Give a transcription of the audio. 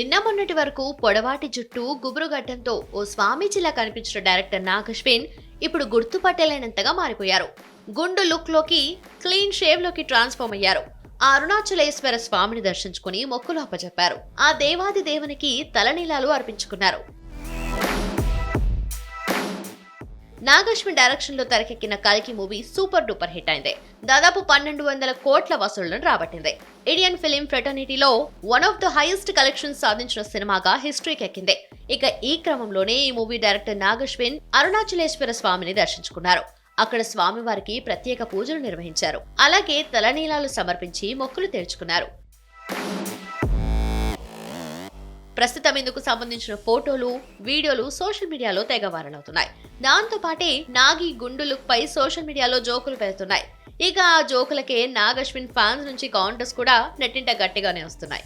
నిన్న మొన్నటి వరకు పొడవాటి జుట్టు గుబురుగడ్డంతో ఓ స్వామీజీలా కనిపించిన డైరెక్టర్ నాగశ్విన్ ఇప్పుడు గుర్తుపట్టలేనంతగా మారిపోయారు. గుండు లుక్లోకి క్లీన్ షేవ్లోకి ట్రాన్స్ఫార్మ్ అయ్యారు. ఆ అరుణాచలేశ్వర స్వామిని దర్శించుకుని మొక్కులు అప్పచెప్పారు ఆ దేవాది దేవునికి తలనీలాలు అర్పించుకున్నారు. నాగశ్విన్ డైరెక్షన్లో తెరకెక్కిన కల్కి మూవీ సూపర్ డూపర్ హిట్ అయింది. దాదాపు పన్నెండు వందల కోట్ల వసూళ్ళను రాబట్టింది. Indian film ఫ్రెటర్నిటీలో one of the highest collections సాధించిన సినిమాగా హిస్టరీకి ఎక్కింది. ఇక ఈ క్రమంలోనే ఈ మూవీ డైరెక్టర్ నాగశ్విన్ అరుణాచలేశ్వర స్వామిని దర్శించుకున్నారు. అక్కడ స్వామివారికి ప్రత్యేక పూజలు నిర్వహించారు. అలాగే తలనీలాలు సమర్పించి మొక్కులు తెరుచుకున్నారు. ప్రస్తుతం ఇందుకు సంబంధించిన ఫోటోలు వీడియోలు సోషల్ మీడియాలో తెగ వైరల్ అవుతున్నాయి. దాంతో పాటే నాగి గుండు లుక్ పై సోషల్ మీడియాలో జోకులు పెడుతున్నాయి. ఇక ఆ జోకులకే నాగశ్విన్ ఫ్యాన్స్ నుంచి కౌంటర్స్ కూడా నెట్టింట గట్టిగానే వస్తున్నాయి.